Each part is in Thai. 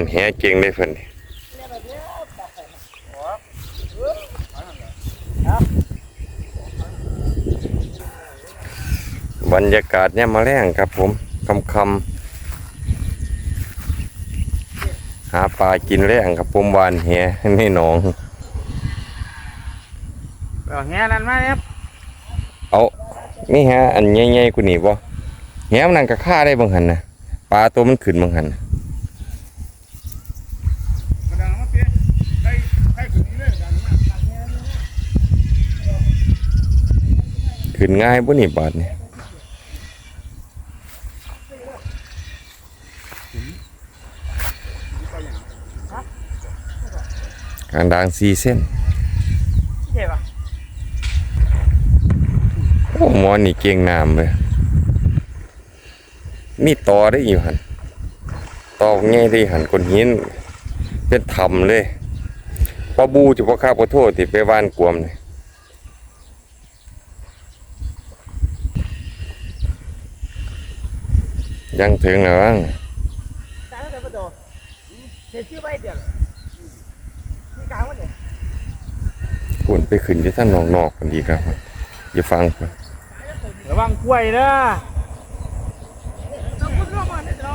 านแหเก่งได้เพิ่นนี่บรรยากาศเนี่ยามมาแรงครับผมคำคำหาปลากินแรงครับผมวานแหในหนองเอาแง่นั้นมาเนี่ยเอานี่ฮะอันใหญ่ๆกูนี่บ่แหมันนั่นก็ฆ่าได้บางหันนะปลาตัวมันขึ้นบางหันน่ะกระดังมาเตี้ยให้ให้ขึ้นนี้เลยดังมาก ขึ้นง่ายบ่นี่บาดนี่การดางสี่เส้นเจ็บอะโอ้หมอนี่เก่งน้ำเลยมีต่อได้อยู่หันต่อง่ายได้หันคนหินเป็นทำเลยพอบูจะพอข้าพอโทษที่ไปว่านกวมเลย ยังถึงเหรอวะตายแล้วเดี๋ยวมาดูเสียชื่อไปเดี๋ยวที่กลางวันเนี่ยปุ่นไปขึ้นที่ท่านนอกๆคนดีครับ อย่าฟังเพิ่นระวังกล้วยนะต้องพูดร่วมกันเนี่ยเรา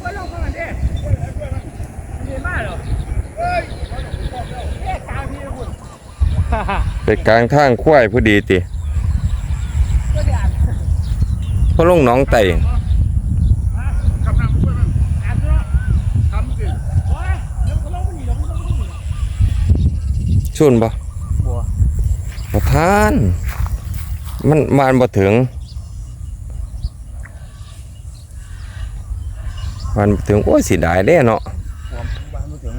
กล้วยร่วมกันเนี่ยเห็นมากเหรอเฮ้ยแค่กลางพี่คุณไปกลางทางควายพอดีติก็เดี๋ยวเพราะลงหน้องไต่ คำนำกล้วยมันอ่านด้วยคำสิโอ้ยเดี๋ยวเขาเล่าไม่ดีหรอกเขาเล่าไม่ดีหรอก ชุนบ่บัวบ่ทาน มันมานบ่ถึงมันบ่ถึงโอ้ยสิได้เด้เนาะบัวบ้านมือถึง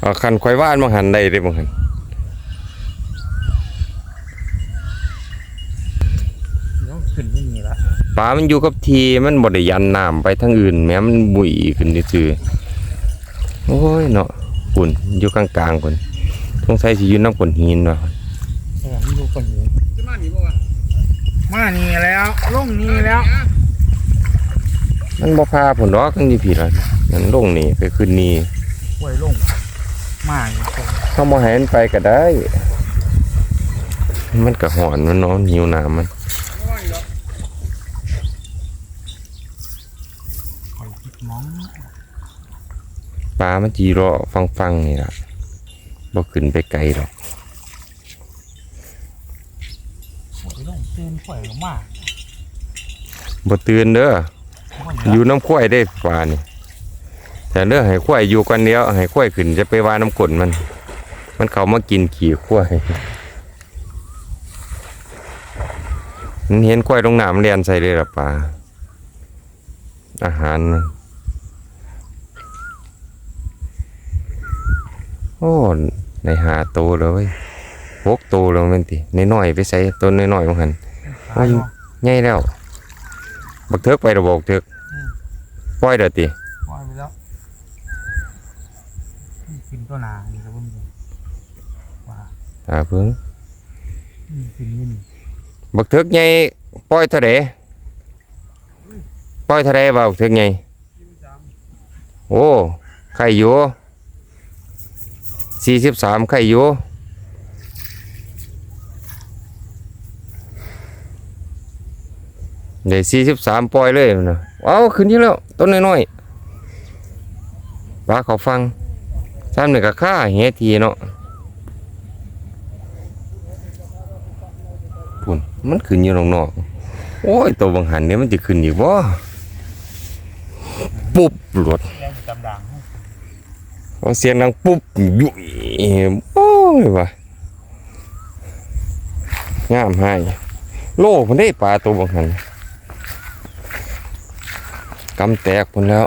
เอาคันข่อยว่านมาหันได้เด้บ่หันเดี๋ยวขึ้นไม่มีละปลามันอยู่กับทีมันบ่ได้ยันน้ำไปทางอื่น แม้มันบุยขึ้นซื่อๆโอ้ยเนาะ ปุ่นอยู่กลางๆพุ่นสงสัยสิอยู่น้ำก้นหินว่ะเออไม่รู้คนอยู่จะมาหนีบ่วะมาหนีแล้วลงหนีแล้วมันบ่พาผลดอกกันอยู่พี่ล่ะมันลงนี่ไปขึ้นนี่กล้วยลงมาอยู่ตรงเขาบ่ให้มันไปก็ได้ มันก็หอนมันเนาะหิวน้ำมัน คอยคิดมอง ปลามันจีรอฟังๆนี่ล่ะบ่ขึ้นไปไกลดอกกล้วยลงเตือนกล้วยลงมาบ่ตื่นเด้ออยู่น้ำข้อยได้ปลานี่แต่เด้อให้ข้อยอยู่กันเดียวให้ข้อยขึ้นจะไปว่าน้ำกลนมัน มันเข้ามากินขี้ข้อยมันเห็นข้อยลงน้ำเรียนใส่เลยล่ะปลาอาหารมัน โอ้ในหาโตแล้วเว้ยหกโตแล้วแมันติน้อยๆไปใส่ต้นน้อยๆของหันตายเนาะใหญ่แล้วบักเทิกไประบอกเทิกปล่อยเด้อติปล่อยไปแล้วกินตัวหนานี่ครับผมว่าตาเพิ่งกินนี่นี่บักเทิกใหญ่ปล่อยเท่าใดปล่อยเท่าใดบ่าบักเทิกใหญ่โอ้ไข่อยู่ สี่สิบสามไข่อยู่เดี๋ยวสี่สิบสามปล่อยเลยนะเอาขึ้นที่แล้ว ต้นน้อยๆว่าเขาฟังซ้ำหนึ่งกับข้าเฮทีเนาะพุ่นมันขึ้นอยู่นอกๆโอ้ย ตัวบางหันเนี่ยมันจะขึ้นอีกบ่ปุ๊บหลด แรงจำดังพอเสียงดังปุ๊บยุ่ยโอ้ยว่ะงามให้โลกมันได้ปลาตัวบางหันกำแตกพุ่นแล้ว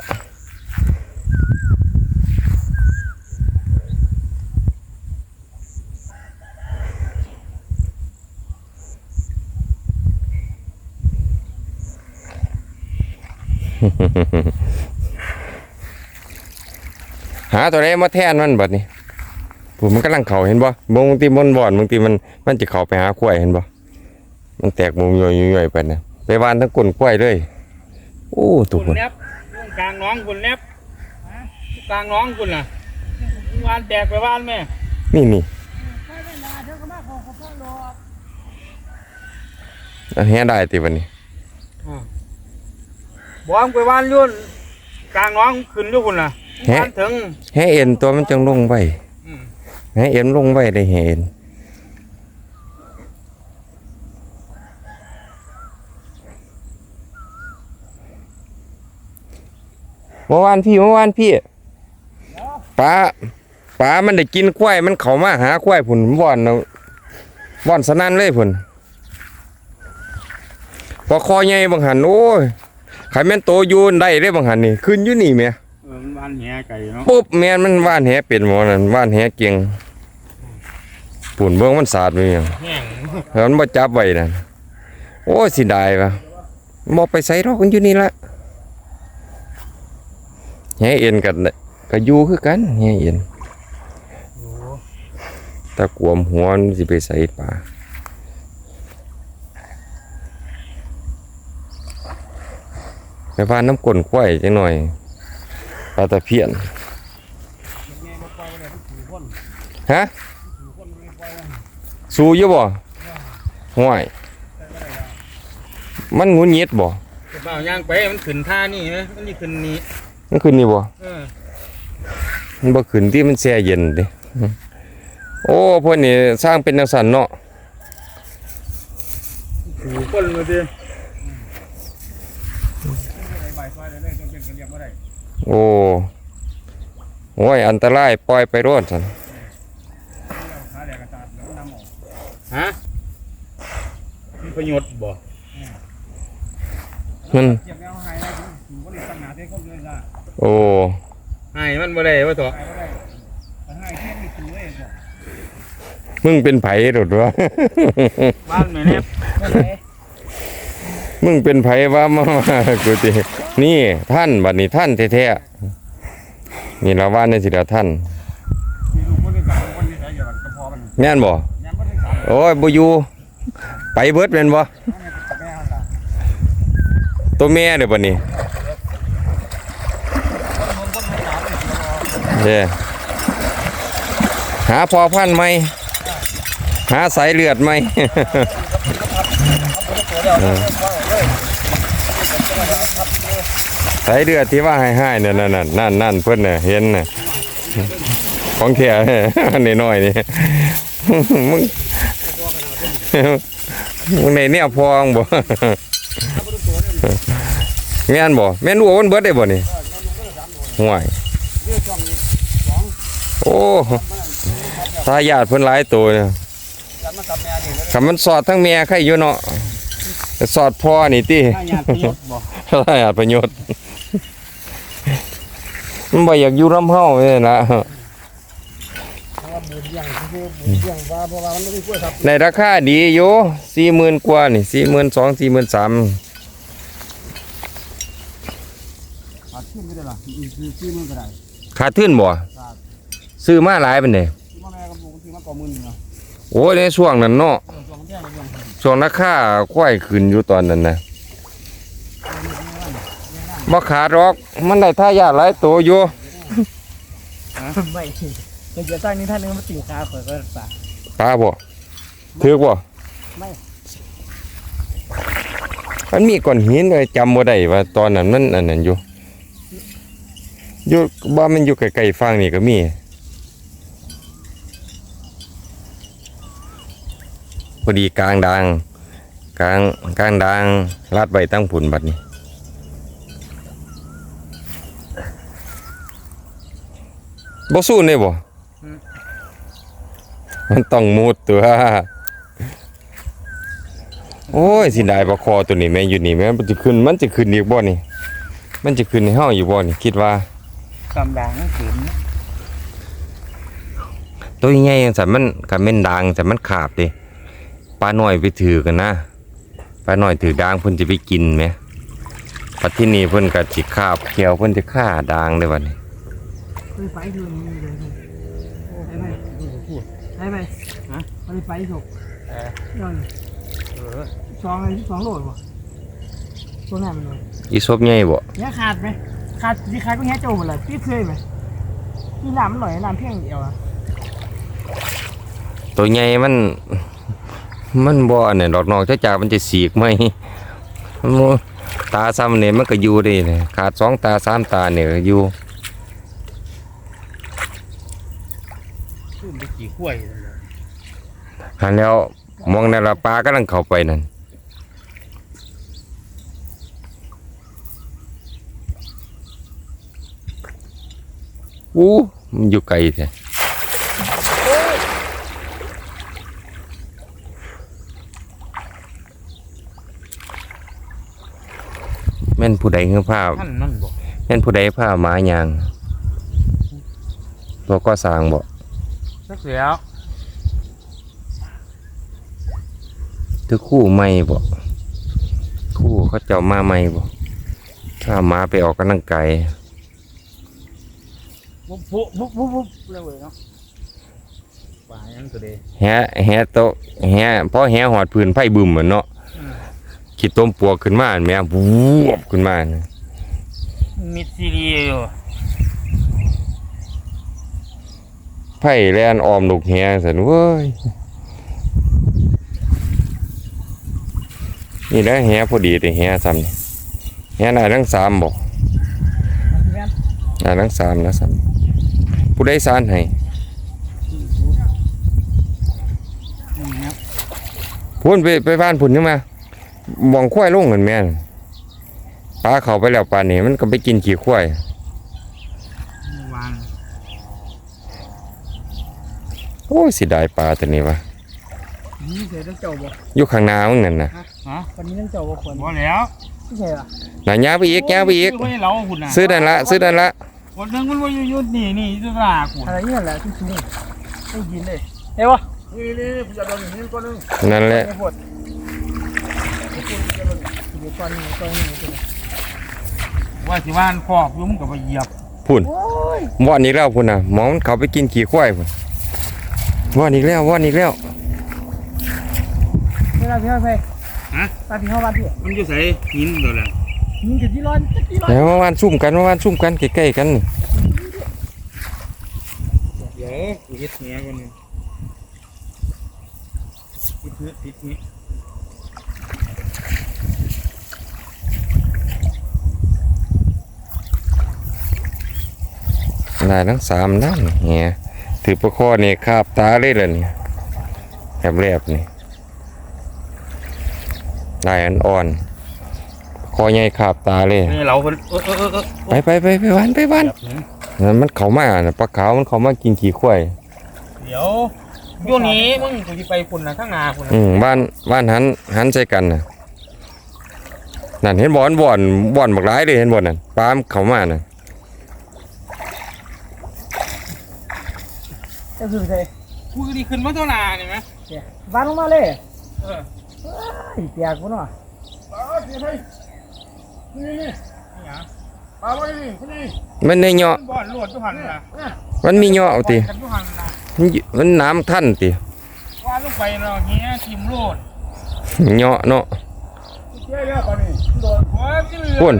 าตัวใดมาแทนมันบัดนี้ผมมันกำลังเข่าเห็นบ่บางทีมันบ่อนบางทีมันมันจะเข่าไปหาควายเห็นบ่มันแตกมุมย่อยๆๆไปนะไปวานทั้งก้นควายเลยโอ้ทุกคุคณนแนบตรงกลางน้องคุณแนบกลางน้องคุณน่ะวานแตกไปบ้านแม่นี่นี่อันแฮได้ติวันนี้บอมไปบ้านยุ่นกลางน้องขึ้นด้วยคุณน่ะ บ้านถึงแฮเอ็นตัวมันจังลงไว้อืมแฮเอ็นลงไว้ได้แฮเอ็นเมื่อวานพี่เมื่อวานพี่ป้าป้ามันได้กินควายมันเข้ามาหาควายผุนว่อนเอาว่อนสนั่นเลยผุนพอคอใหญ่บางหันโอ้ยใครแม่นโตอยูนได้ได้บางหันนี่ขึ้นอยู่นี่แหม่เออมัน บ้านแหไก่เนาะปุ๊บแม่นมันว่านแหเป็นหมอนั่นว่านแหเก่งปุ่นเบิ่งมันสาดไปหยังแห้งแล้วมันบ่จับไว้นั่นโอ้ยสิได้ปะบ่ไปใส่รอกมันอยู่นี่ละแหเอ็นกันก็อยู่คือกันแหเอ็นโอ้ตะกวมหัวมันสิไปใส่ปลาไปพานน้ำก้นควายจังหน่อย ปลาตะเพียนแม่มาปล่อยไว้เลยถือคนฮะถือคนไม่ปล่อยไว้สู้อยู่บ่ห่วยมันงุนงิดบ่แต่เปล่าย่างไปมันขึ้นท่านี่ไหมมันนี่ขึ้นนี้มันขึ้นนี่บ่เออมันบ่ขึ้นที่มันแช่เย็นเด้โอ้พวกนี้สร้างเป็นจังซั่นเนาะถือคนมาดิใบไฟเลยเลยต้องเป็นกันเรียกว่าไร โอ้โอ้ยอันตรายปล่อยไปโรดซั่นหาแดกกระตาดแล้วนำออกฮะมีประโยชน์บ่มันเก็บแนวหายนะถือว่าในตั้งหนาเท่คนเลยล่ะโอ้หายมันบ่ได้ว่าตัวหายก็ได้แต่หายแค่มีตัวเองบอกมึงเป็นไผโดดวะบ้านแม่เนี่ยไมึงเป็นไผว่ามามากูตินี่ท่านบัดนี้ท่านแท้ๆนี่ละว่าในสิละท่านมีลูกคนที่สานที่สานแม่นบ่โอ้ยบ่อยู่ไปเบิดแม่นบ่แม่กับแม่ละตัวแม่เด้อบัดนี้เด้หาพอพันไหมหาสายเลือดไหม สายเลือดที่ว่าให้ให้เนี่ยนั่นนั่นนั่นนั่นเพิ่นน่ะเห็นน่ะของแท้นี่น้อยนี่มึงมึงในเนี่ยพองบ่แม่นบ่แม่นรู้ว่ามันเบิดได้บ่นี่ห่วยโอ้ทายาทเพิ่นหลายตัวเนี่ยคำมันสอดทั้งแม่ใครอยู่เนาะสอดพ่อนี่ติถ้าญาติประโยชน์บอกทายาทประโยชน์ มันบ่อยากอยู่ลำเฮานี่นะเพราะว่าบุญยังคือบุญยังว่าเพราะว่ามันไม่ได้ช่วยครับในราคาดีอยู่40,000กว่านี่42,000 43,000ขาดขึ้นไม่ได้หรอคือคือมันก็ได้ขาดทุนบ่ครับซื้อมาหลายปานใดที่พ่อแม่กับลูกที่มันก่อมือเนาะโอ้ยในช่วงนั้นเนาะเออตัวมันแย่เลยยังช่วงราคาควายขึ้นอยู่ตอนนั้นนะ บ่ขาดหรอกมันได้ทายาทหลายตัวอยู่ไม่จะจะสร้างนิทานนึงมาติ่งขาข่อยก็ป่าปลาบ่ถือกบ่ไม่มันมีก้อนหินเลยจำบ่ได้ว่าตอนนั้นมันอันนั้นอยู่อยู่บ่มันอยู่ใกล้ๆฟังนี่ก็มีพอดีกลางดังกลางกลางดังลาดใบตั้งผุนบัดนี้ บ่สู้นี่บ่มันต้องมุดตัวโอ้ยสิได้ปลาคอตัวนี้แม่อยู่นี่แม่มันจะขึ้น มันจะขึ้นอีกบ่นี่ มันจะขึ้นในห้าอยู่บ่นี่คิดว่ากำลังขืนตัวใหญ่จังซั่นมันก็แม่นด่างแต่มันขาบเด้ปลาน้อยไปถือกันนะปลาน้อยถือด่างเพิ่นจะไปกินแหมปัดที่นี่เพิ่นก็สิคาบเขียวเพิ่นจะฆ่าด่างได้บัดนี้ ไปไปดูนี่เลยใช่ไหมใช่ไหมฮะไปไปถูกเออเออสองอะไรสองโหลดวะตัวไหนมันเลยอีซบใหญ่บ่เนี่ยขาดไหมขาดที่ขาดก็แค่โจหมดเลยพี่เคยไหมพี่น้ำมันหน่อยน้ำเพียงเดียวอะตัวใหญ่มัน มันบ่อันนั้นดอกนอกจากจากมันจะสีกไหมมันบ่ตาซ้ำเนี่ยมันก็อยู่ได้นะขาดสองตาสามตาเนี่ยก็อยู่ ขึ้นไปกี่ขั้วอยู่เลยหันแล้วมองนั่นละปลากำลังเข้าไปนั่นอู้มันอยู่ไกลแท้แม่นผู้ใดเงือภาพ ท่านนั่นบอกแม่นผู้ใดผ้าหมายางตัวก็สร้างบ่ สักแล้วถือคู่ใหม่บ่คู่เขาเจ้ามาใหม่บ่ถ้าหมาไปออกกำลังกายปุ๊บปุ๊บปุ๊บปุ๊บปุ๊บเลยเว้ยเนาะป่ายังตัวเดยแฮะแฮะโตะแฮะพอแฮะหอดพื้นไฟบึ้มเหมือนเนาะขีดต้มปวกขึ้นมาอันแม่วูบขึ้นมาน่ะมิดซีรีส์อยู่ ไฟแลนออมลูกแฮซั่นเว้ยนี่นะแฮะพอดีแต่แฮะซ้ำนี่แฮะนายทั้งสามบ่แม่นายทั้งสามนะซ้ำผู้ใดสานให้นี่ครับพุ่นไปไปบ้านพุ่นยังมาบองควายลงเหมือนแม่นปลาเขาไปแล้วปลานี่มันก็ไปกินขี้ควาย เมื่อวาน โอ้ยเสิได้ปลาตัวนี้วะนี่เคยต้องเจ้าบ่อยู่ข้างหน้ามึงนั่นน่ะฮะวันนี้ต้องเจ้าบ่ควรบ่แล้วไม่ใช่ป่ะน่ะย่างไปอีกย่างไปอีกไม่เราหุ่นน่ะซื้อนั่นละซื้อนั่นละคนนึงมันว่าอยู่อยู่นี่นี่อยู่ตลาดหุ่นอะไรเนี่ยแหละที่สูงไม่ยินเลยเฮ้ยวะนี่นี่พี่จะโดนอย่างนี้ก้อนนึงนั่นแหละไม่ปวดเดี๋ยวก่อนหนึ่งก่อนหนึ่งก่อนว่าสิว่านคอกยุ่มกับไปเหยียบพุ่นโอ้ยว่อนอีกแล้วพุ่นน่ะหมองมันเขาไปกินขี้ควายพุ่น ว่อนอีกแล้วว่อนอีกแล้วเวลาพี่ห้าไปฮะตาพี่ห้าวันพี่มันอยู่ใส่หินตัวละยิงกับที่ร้อนจักที่ร้อนแล้วมาวานซุ่มกันมาวานซุ่มกันใกล้ๆกันนี่เดี๋ยวกูเฮ็ดแหก่อนนึงพิดนี้พิดนี้ได้ทั้งสามนั่นเฮีย ถือประคอนี่คาบตาเลยล่ะนี่แรบๆนี่ได้อันอ่อนคอใหญ่คาบตาเลยนี่เราเพิ่นเออเออเออเออไปไปไปไปวันไปวันนั่นมันเขามาน่ะปลาขาวมันเขามากินขี้ควายเดี๋ยวอยู่นี้มึงกูสิไปคุณนะข้างหน้าคุณนะอืมบ้านบ้านหันหันใส่กันน่ะนั่นเห็นบ่อนบ่อนบ่อนบักหลายเลยเห็นบ่อนนั่นปลามนเขามาน่ะ ก็คือใช่กูก็ดีขึ้นมาเท่าหน้านี่ไหมบ้านลงมาเลยเออไอ้เปียกกูเนาะนี่นี่นี่นี่ปลาไว้นี่คนนี้มันได้เหยาะบ่อนลวดทุกหันนะมันมีเหยาะเอาติกันทุกหันนะมันอยู่มันน้ำท่านติว่าลงไปเราเนี้ยทีมโลดเหยาะเนาะเจ๊เรียกก่อนนี่โดนหัวที่เหลือพุ่น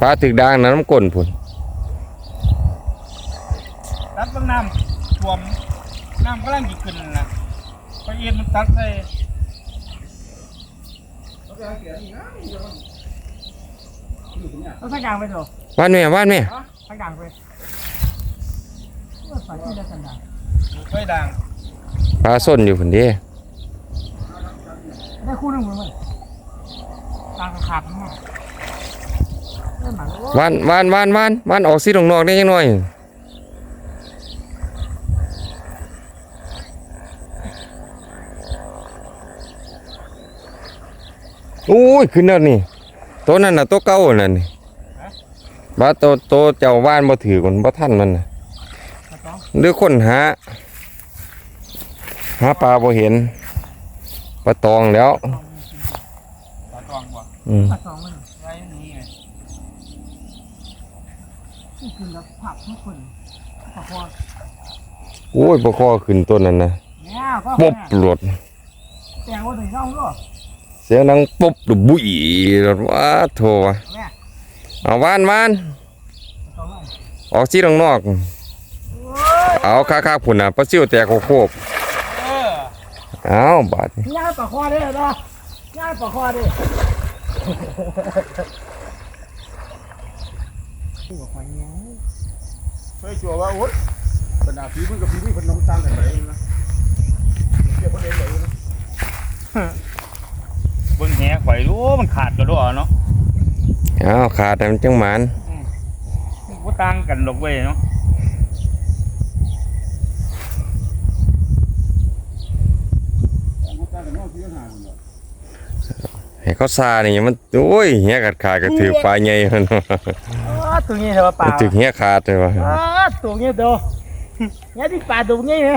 ปลาถึกดางนะน้ำก้นพุ่นตัดต้นน้ำท่วม น้ำกำลังจะขึ้นนะพอเอ็นมันตัดใส่ต้องสักอย่างไปเถอะว่านแม่ว่านแม่สักอย่างไปว่าฝันที่ได้สันดานไฟดังปลาส้นอยู่พุ่นเด้ได้คู่หนึ่งมั้ยต่างขาดมั้งเริ่มหมันโอ้ว่านว่านว่านว่านว่านออกสินอกๆได้ยังน้อย โอ้ยขึ้นแล้วนี่ตัวนั้นน่ะตัวเก่านั่นนี่บ้าตัวตัวเจ้าว่านบ่ถือคนบ่ทันมันน่ะปลาตองหรือคนหาหาปลาบ่เห็นปลาตองแล้วปลาตองบ่อืมปลาตองมันไรนี่ไงนี่คือแล้วผักทุกคนปลาคอโอ้ยบ่คอขึ้นต้นนั้นนะเนี่ยก็ปุ๊บหลดแตงว่าถึงเข้าก็ เสียงดังปุ๊บดุบุยหลดว่าโทวะแม่เอาวานวานเอาไว้ออกสีนอกๆเอาคักๆพุ่นน่ะปลาซิวแตกโคกเออๆเอาบาดนี้ย่างปลาคอได้เหรอย่างปลาคอได้หัวควายยังเฮ้ยจัวว่าโอ๊ยบรรดาฝีมันกับฝีมือคนน้องตั้งกันไปนะเก็บคนเองเลยนะเบิ่งแห ข่อยรู้มันขาดก็รู้เนาะเอาขาดให้มันจังหมานบ่ต่างกันหรอกเว้ยเนาะน้องตั้งกันน้องที่หาคนเดียวให้เขาซานี่มันโอ้ยเหี้ยขาดขาดก็ถือปลาใหญ่มันอ๋อตัวนี้เหรอปลาถือเหี้ยขาดเลยว่ะอ๋อตัวนี้เด้อเนี่ยที่ปลาตัวนี้ไง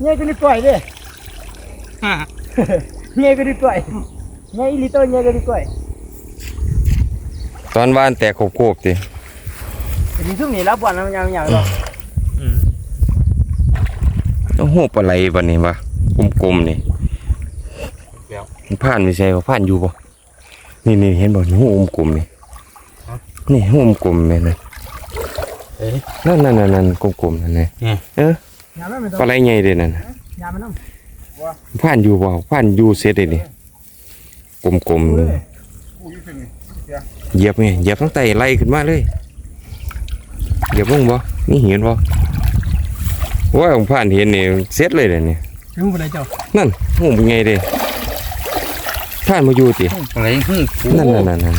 เนี่ยก็นี่ปล่อยดิเนี่ยก็นี่ปล่อย เนี่ยอีลิโต้เนี่ยก็นี่ปล่อยตอนวานแตกโคกๆติแต่ที่ซุ่มนี่รับบอลมันยังยังหรอกอืมต้องหูปลาไหลบัดนี้วะกลมๆนี่มันผ่านไม่ใช่ว่าผ่านอยู่บ่นี่นี่เห็นบ่นี่หูกลมๆนี่นี่หูกลมๆแม่นเอ้ยนั่นนั่นนั่นนั่นกลมๆนั่นไงนี่เออยาไม่ต้องปลาไหลใหญ่เด้นั่นน่ะยามันต้องผ่านอยู่บ่ผ่านอยู่เสร็จเลยนี่ กลมๆนี่ผู้ยิ่งถึงนี่เหยียบไงเหยียบทั้งไตไล่ขึ้นมาเลยเหยียบลงบ่นี่เห็นบ่ว่าของผ่านเห็นนี่เสร็จเลยเด้นี่รู้ปะไรเจ้านั่นหูเป็นไงเด้ผ่านมาอยู่ติอะไรฮึ่งนั่นนั่นนั่นนั่น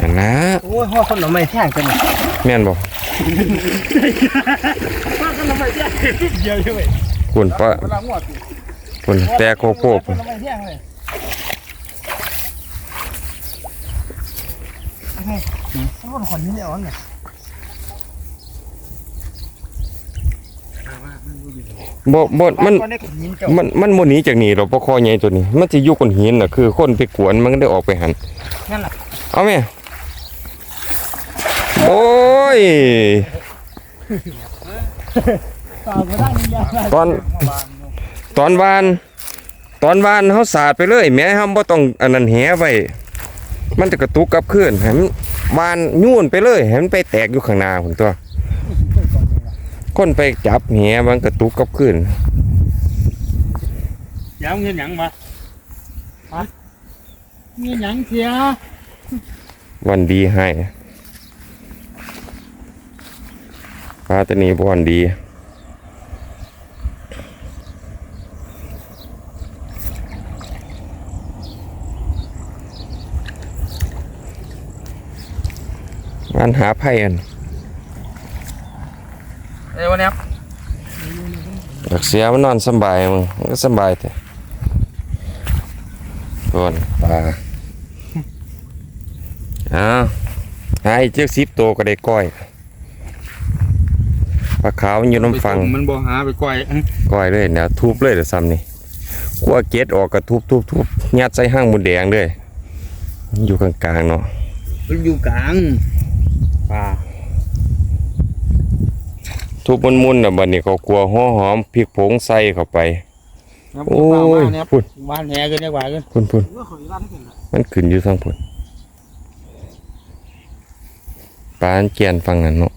นั่นนะโอ้ยห่อคนหน่อไม้แท่งกันแม่นบ่ห่อคนหน่อไม้แท่งเดียวใช่ไหมคุณปะเวลางัวติคุณแต่โคโคก คนหน่อ ไม้แท่งเลยโอเคคนคนนี้เนี่ยอ่อนเนี่ยบ่บ่มันก้อนได้กับหินเจ้ามันมันบ่หนีจากนี่หรอกปลาคอใหญ่ตัวนี้ มันสิอยู่ก้นหินน่ะคือคนไปกวนมันก็ได้ออกไปหันนั่นแหละเอาแม่โอ้ยต่อก็ได้นี่ยาได้ตอนตอนวาน ตอนวานเฮาสาดไปเลยแม่เฮาบ่ต้องอันนั้นแหไว้ มันจะกระตุกกลับคืนให้มันวานยุ่นไปเลยให้มันไปแตกอยู่ข้างหน้าพุ่นตัวคนไปจับแหมันกระตุกกลับคืนยาวเงินหยังมามีหยังเสียวันดีให้ปลาตัวนี้บ่วัน ดีวันหาไพ่อันเอ้ยวันนี้อยากเสียมันนอนสำบายมึงมันก็สำบายแต่ก่อนปลาอ้าวหาอีกเจือกสิบตัวก็ได้ก้อยปลาขาวมันอยู่น้ำฟัง มันบ่หาไปก้อยก้อยเลยเนี่ยทุบเลยเดี๋ยวซ้ำนี่กัวเกล็ดออกก็ทุบทุบทุบยัดใส่ห้างหมูแดงเลยอยู่กลางๆเนาะมันอยู่กลางป่า ทุบมุนๆน่ะบัดนี้ก็กลัวหัวหอมพริกผงใส่เข้าไป โอ้ยพุ่นบ้านแหกันดีกว่ากันพุ่นพุ่นก็ขอร้านให้กันละมันขึ้นอยู่ทางพุ่นปลาอันเกียนฟังกันเนาะ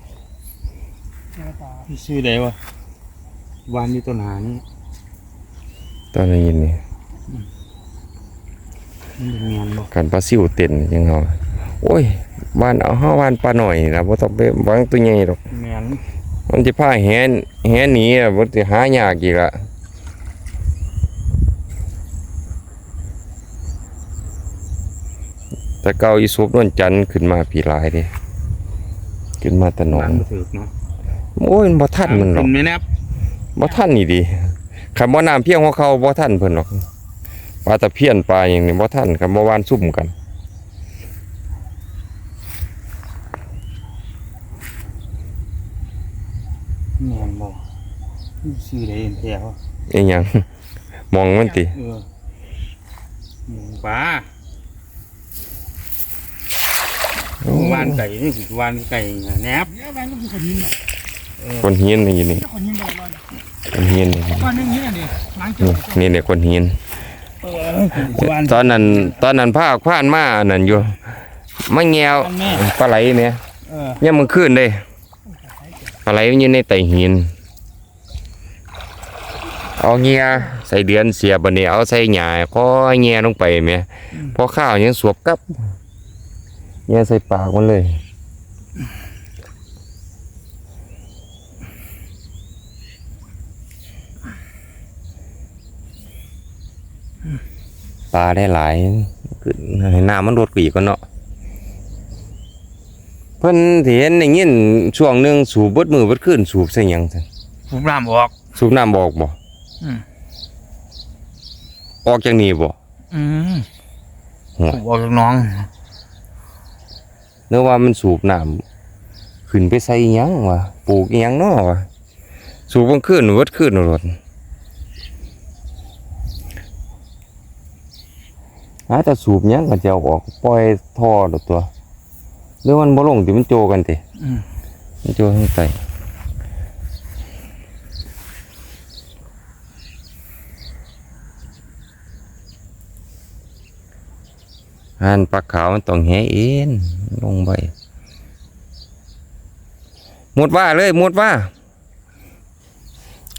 ชื่อใดวะวานอยู่ต้นหานี่ตอนนี้ยินนี่มันเป็นเมียนบ่การปลาซิวเต้นยังเฮาโอ้ยบ้านเอาเฮาบ้านปลาหน่อยนะบ่ต้องไปวางตัวใหญ่ดอกเมียนมันสิพาแหนแหหนีอะบ่สิหายากอีกละแต่เก่าอีสุบนวลจันทร์ขึ้นมาปีหลายเด้ขึ้นมาแตะหนอวางนบ่ถึกเนาะโอ้ยมันบ่ทันมันหรอกขึ้ไม่แนบบ่ทันนี่ดีคันบ่น้ำเพียงของเขาบ่ทันเพิ่นหรอกปลาตะเพียนปลาอย่างนี้บ่ทันคันบ่วานซุ่มกัน เมียนบ่ชื่อใดเห็นแท้วะอีหยัง มองมันติเออหมูปลาโอ้วานไก่นี่คือวานไก่แนบเนี่ยแม่งก็คือคนยิงอะคนเฮียนนี่อยู่นี่คนยิงบ่อยคนเฮียนนี่ๆก้อนนึงนี่น่ะดิล้างเจ้านี่นี่เนี่ยคนเฮียนวาน ตอนนั้น ตอนนั้นพาผ่านมาอันนั้นอยู่มาแงวปลาไหลเนี่ยเออ เนี่ยมันขึ้นเล ยปลาไหลมันอยู่ในไตหิน เอาเงียใส่เดือนเสียบันนี้เอาใส่หญ้าก็เงียลงไปแหม่พอข้าวยังสวบกับเงียใส่ปากมันเลยปลาได้หลายขึ้นให้น้ำมันลดกว่าอีกก็เนาะ เพิ่นที่เห็นอย่างงี้ช่วงหนึงสูบเบิดมือเบิดขึ้นสูบใส่หยังซั่นผมรามออก สูบน้ำบอกบ่อืม ออกจากนี่บ่ อืมหัวผมออกจากน้องเนื้อว่ามันสูบน้ำขึ้นไปใส่อิหยังวะปลูกอิหยังเนาะวะสูบกลางคืนเบิดคืนรถอาแต่สูบหยังก็จะเอาออกปล่อยท่อดอกตัว หรือมันบ่ลงที่มันโจกันติอืมมันโจข้างใต้หันปลาขาวมันต้องแหเอ็นลงไปหมดว่าเลยหมดว่า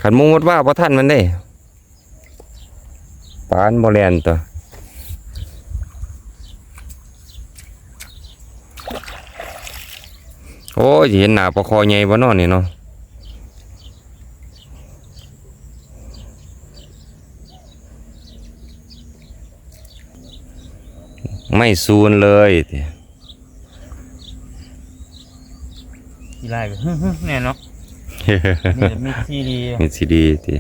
ขันหมูหมดว่าพอท่านมันได้ปานบอแลนตัว โอ้ยสิเห็นหนาปลาคอใหญ่บ่เนอนนี่เนาะไม่ซูนเลยติทีไรก็ฮึ่มๆแน่เนาะนี่มีซีดีมีซีดีติ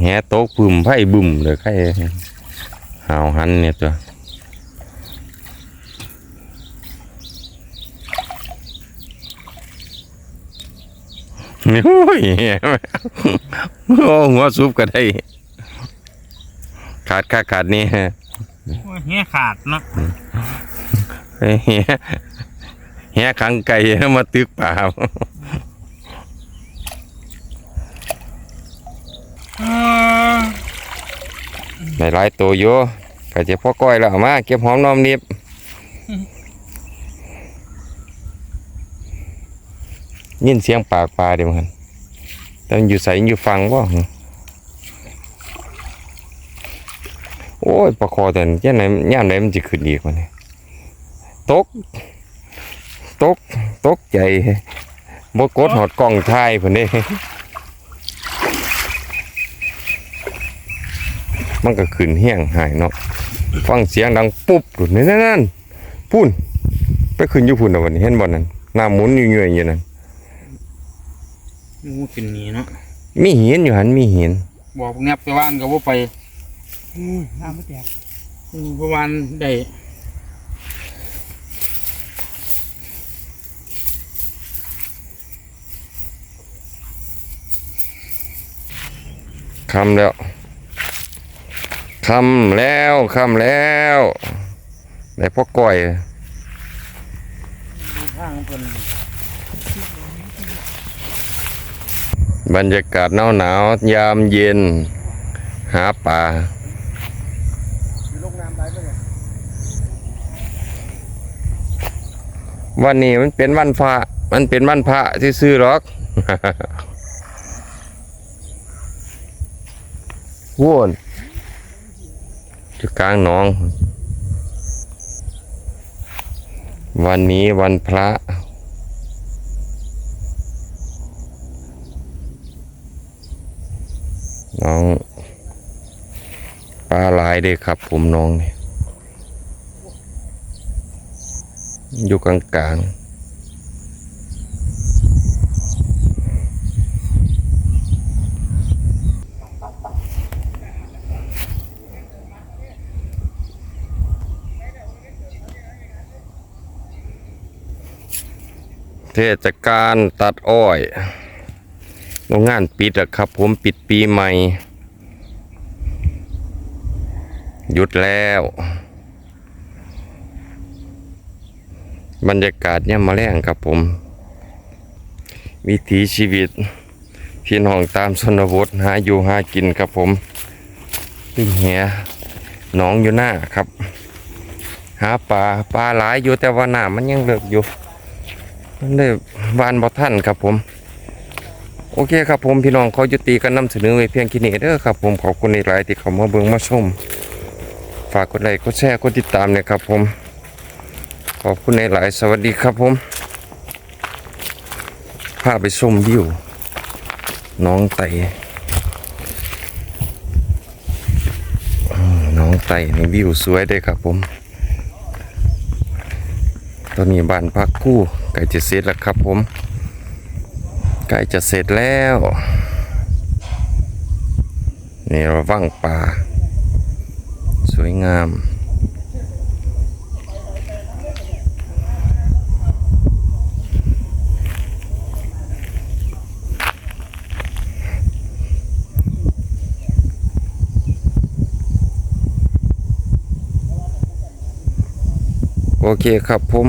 แฮโต๊ะบึมไพ่บึมเลยใคร หาวหันเนี่ยตัวโอ้ยโอ้หัวซุปก็ได้ ขาดขาดขาดนี่โอ้ยเงี้ยขาดเนาะเฮ้ยแฮขังไก่มาตึกเปล่าใน หลายตัวอยู่ก็จะพ่อก้อยแล้วเอามาเก็บหอมน้อมนิบยินเสียงปากปลาเดี๋ยวมันต่มันอยู่ใส่อยู่ฟังบ่าโอ้ยปลาคอแต่ย่านไหนย่ามไหนมันจะขึ้นอีกวะเนี่ยตก ตก ตกใจบ่กดหอดกล้องถ่ายเพิ่นเมันก็ขึ้นเฮี้ยงหายเนาะฟังเสียงดังปุ๊บหลุดนั่นนั่นพุ่นไปขึ้นอยู่พุ่นเอาวันนี้เห็นบ่นั่นหน้าหมุนอยู่เงยอยู่นั่นมูกินหนี้เนาะมีหินอยู่หันมีหินบอกพวกเนี้ยไปบ้านก็บ่ไปอืมน้ำไม่แตกอืมประมาณได้คำแล้ว คำแล้วคำแล้วได้พ่อก้อยบรรยากาศหนาวหนาวยามเย็น หาป่าวันนี้มันเป็นวันพระ มันเป็นวันพระที่ซื้อหรอกวน อยู่กลางหนอง วันนี้วันพระน้องปลาลายด้ครับ ผมน้องนี่อยู่กลางก เทศกาลตัดอ้อยโรงงานปิดอะครับ ผมปิดปีใหม่ หยุดแล้ว บรรยากาศเนี่ยมาแรงครับผม วิถีชีวิตพี่น้องตามชนบทหาอยู่หากินครับผมตึงเหียหนองอยู่หน้าครับ หาปลาปลาหลายอยู่แต่ว่าน้ำมันยังเลิกอยู่ มันเลยวานบ่ท่านครับผม โอเคครับผมพี่น้องเขายุติกันนำเสนอไว้เพียงแค่นี้เด้อครับผมขอบคุณในหลายที่เขามาเบิ่งมาชม ฝากกดไลค์กดแชร์กดติดตามเนี่ยครับผม ขอบคุณในหลายสวัสดีครับผมพาไปชมวิวน้องไต่น้องไต่นี่วิวสวยเด้อครับผม ตอนนี้บ้านพักกู้ ใกล้จะเสร็จแล้วครับผมใกล้จะเสร็จแล้วนี่เราว่างป่า สวยงามโอเคครับผม